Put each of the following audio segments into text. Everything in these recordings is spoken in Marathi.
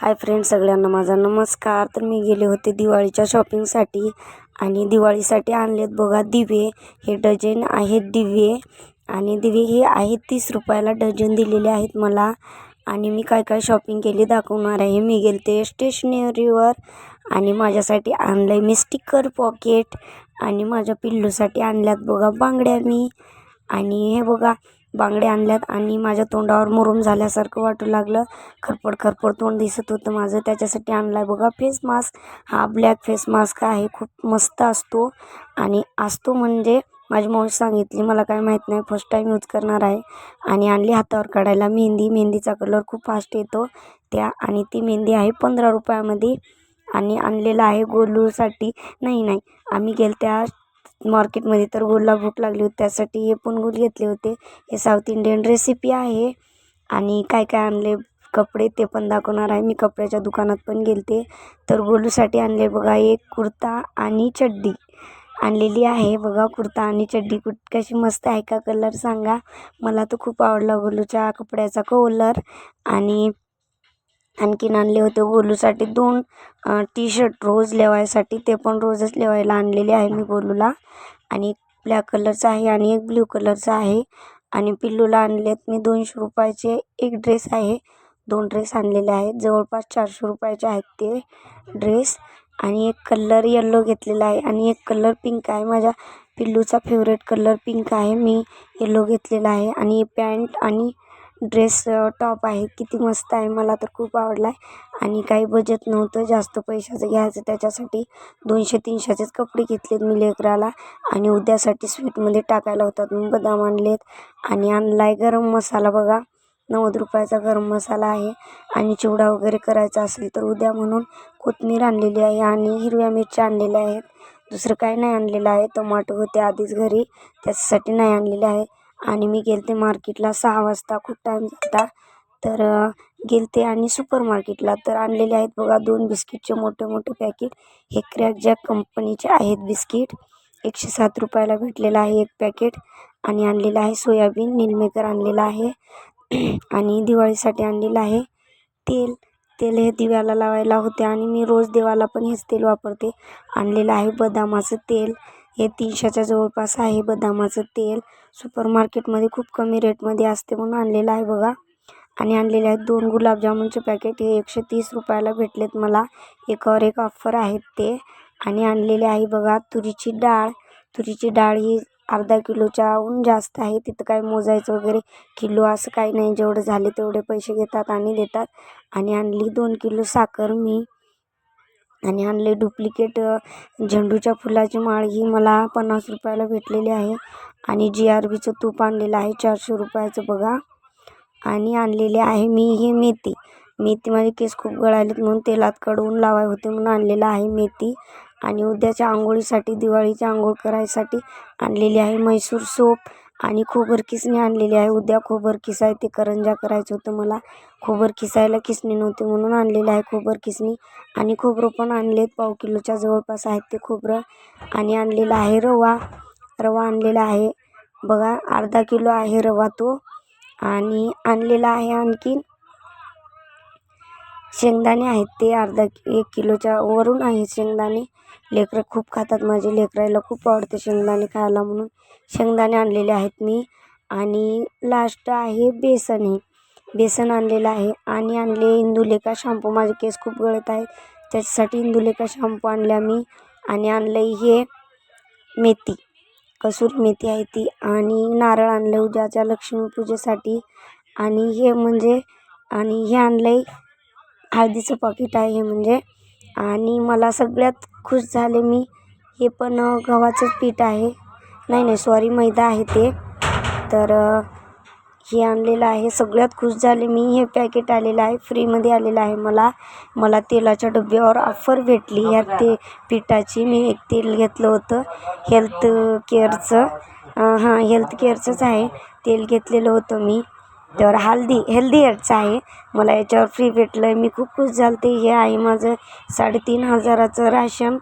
हाय फ्रेंड सगळ्यांना माझा नमस्कार. तर मी गेले होते दिवाळीच्या शॉपिंगसाठी आणि दिवाळीसाठी आणलेत बघा दिवे. हे डझन आहेत दिवे आणि दिवे हे आहेत तीस रुपयाला डझन दिलेले आहेत मला. आणि मी काय काय शॉपिंग केली दाखवणार आहे. मी गेले ते स्टेशनरीवर आणि माझ्यासाठी आणलं आहे मी स्टिकर पॉकेट आणि माझ्या पिल्लूसाठी आणल्यात बघा बांगड्या मी. आणि हे बघा बांगड्या आणल्यात आणि माझ्या तोंडावर मुरूम झाल्यासारखं वाटू लागलं. खरपड खरपड तोंड दिसत होतं माझं. त्याच्यासाठी आणला आहे बघा फेस मास्क. हा ब्लॅक फेस मास्क आहे. खूप मस्त असतो. आणि असतो म्हणजे माझी मौज सांगितली मला काय माहीत नाही फर्स्ट टाईम यूज करणार आहे. आणि आणली हातावर काढायला. मेहंदी मेहंदीचा कलर खूप फास्ट येतो. त्या आणि ती मेहंदी आहे पंधरा रुपयामध्ये. आणि आणलेलं आहे गोलूसाठी नाही नाही. आम्ही गेल त्या मार्केटमध्ये तर गोलला भूक लागली होती त्यासाठी हे पण गोल घेतले होते. हे साऊथ इंडियन रेसिपी आहे आणि काय काय आणले कपडे ते पण दाखवणार आहे. मी कपड्याच्या दुकानात पण गेलते. तर गोलूसाठी आणले बघा एक कुर्ता आणि चड्डी आणलेली आहे. बघा कुर्ता आणि चड्डी कुठ कशी मस्त आहे का कलर सांगा. मला तर खूप आवडला गोलूच्या कपड्याचा कलर आणि आणखीन आणले होते गोलूसाठी दोन टी शर्ट रोज लेवायसाठी. ते पण रोजच लेवायला आणलेले आहे मी गोलूला. आणि एक ब्लॅक कलरचा आहे आणि एक ब्ल्यू कलरचा आहे. आणि पिल्लूला आणलेत मी दोनशे रुपयाचे. एक ड्रेस आहे. दोन ड्रेस आणलेले आहेत. जवळपास चारशे रुपयाचे आहेत ते ड्रेस आणि एक कलर येल्लो घेतलेला आहे. आणि एक कलर पिंक आहे. माझ्या पिल्लूचा फेवरेट कलर पिंक आहे. मी येल्लो घेतलेला आहे. आणि पॅन्ट आणि ड्रेस टॉप आहे. किती मस्त आहे. मला तर खूप आवडला आहे आणि काही बजेट नव्हतं. जास्त पैशाचं घ्यायचं. त्याच्यासाठी दोनशे तीनशेचेच कपडे घेतलेत मी लेकराला. आणि उद्यासाठी स्वीटमध्ये टाकायला होतात. मी बदाम आणलेत. आणि आणला आहे गरम मसाला बघा. नव्वद रुपयाचा गरम मसाला आहे. आणि चिवडा वगैरे करायचा असेल तर उद्या म्हणून कोथमीर आणलेली आहे आणि हिरव्या मिरच्या आणलेल्या आहेत. दुसरं काही नाही आणलेलं आहे. टमाटो होते आधीच घरी. त्याच्यासाठी नाही आणलेले आहे. आणि मी गेलते मार्केटला सहा वाजता खूप टाईम झाला तर गेलते आणि सुपर मार्केटला तर आणलेले आहेत बघा दोन बिस्किटचे मोठे मोठे पॅकेट हे क्रॅक जॅक कंपनीचे आहेत बिस्किट एकशे सात रुपयाला भेटलेलं आहे एक पॅकेट आणि आणलेलं आहे सोयाबीन नीलमेकर आणलेलं आहे. आणि दिवाळीसाठी आणलेलं आहे तेल. तेल हे दिव्याला लावायला होते आणि मी रोज देवाला पण हेच तेल वापरते. आणलेलं आहे बदामाचं तेल. हे तीनशेच्या जवळपास आहे. बदामाचं तेल सुपर मार्केटमध्ये खूप कमी रेटमध्ये असते म्हणून आणलेलं आहे बघा. आणि आणलेले आहेत दोन गुलाबजामुनचे पॅकेट. हे एकशे तीस रुपयाला भेटलेत मला. एकावर एक ऑफर आहेत ते. आणि आणलेले आहे बघा तुरीची डाळ. तुरीची डाळ ही अर्धा किलोच्याहून जास्त आहे. तिथं काय मोजायचं वगैरे किलो असं काही नाही. जेवढं झाले तेवढे पैसे घेतात आणि देतात. आणि आणली दोन किलो साखर मी. आणि आणले डुप्लिकेट झेंडूच्या फुलाची माळ ही मला पन्नास रुपयाला भेटलेली आहे. आणि जी आर बीचं तूप आणलेलं आहे चारशे रुपयाचं बघा. आणि आणलेले आहे मी हे मेथी. मेथी माझे केस खूप गळालेत म्हणून तेलात कडवून लावाय होते म्हणून आणलेलं आहे मेथी. आणि उद्याच्या आंघोळीसाठी दिवाळीच्या आंघोळ करायसाठी आणलेली आहे म्हैसूर सोप. आणि खोबर किसणी आणलेली आहे. उद्या खोबर किसाय ते करंजा करायचं होतं मला. खोबर किसायला किसणी नव्हती म्हणून आणलेलं आहे खोबर किसणी आणि खोबरं पण आणलेत. पाव किलोच्या जवळपास आहेत ते खोबरं. आणि आणलेलं आहे रवा. रवा आणलेला आहे. बघा अर्धा किलो आहे रवा तो. आणि आणलेला आहे आणखीन शेंगदाणे आहेत ते अर्धा एक किलोच्या वरून आहे. शेंगदाणे लेकरं खूप खातात. माझे लेकरायला खूप आवडते शेंगदाणे खायला म्हणून शेंगदाणे आणलेले आहेत मी. आणि लास्ट आहे बेसन हे. बेसन आणलेलं आहे. आणि आणले इंदुलेखा शॅम्पू माझे केस खूप गळत आहेत. त्याच्यासाठी इंदुलेखा शॅम्पू आणल्या मी. आणि आणलं हे मेथी. कसुरी मेथी आहे ती. आणि नारळ आणलं उद्याच्या लक्ष्मीपूजेसाठी आणि हे म्हणजे आणि हे आणलं आहे हळदीचं पाकिट आहे हे म्हणजे. आणि मला सगळ्यात खुश झाले मी. हे पण गव्हाचंच पीठ आहे. नाही नाही सॉरी मैदा आहे ते. तर हे आणलेलं आहे. सगळ्यात खुश झाले मी. हे पॅकेट आलेलं आहे. फ्रीमध्ये आलेलं आहे मला. मला तेलाच्या डब्यावर ऑफर भेटली. ह्या ते पिठाची. मी एक तेल घेतलं होतं. हेल्थ केअरचं हां हेल्थ केअरचंच आहे. तेल घेतलेलं होतं मी. तर हल्दी हेल्दी हेअरचं आहे. मला याच्यावर फ्री भेटलं आहे मी खूप खुश झाले हे आहे माझं साडेतीन हजाराचं राशन.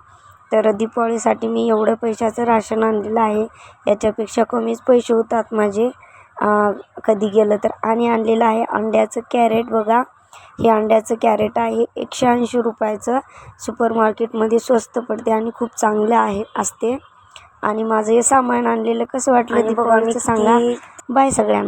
तर दिपावळीसाठी मी एवढं पैशाचं राशन आणलेलं आहे. याच्यापेक्षा कमीच पैसे होतात माझे. कधी गेलं तर. आणि आणलेलं आहे अंड्याचं कॅरेट बघा हे अंड्याचं कॅरेट आहे. एकशे ऐंशी रुपयाचं. सुपर मार्केटमध्ये स्वस्त पडते आणि खूप चांगलं आहे असते. आणि माझं हे सामान आणलेलं कसं वाटलं आणि बघा मी दीपावलीचं सांगा बाय सगळ्यांना.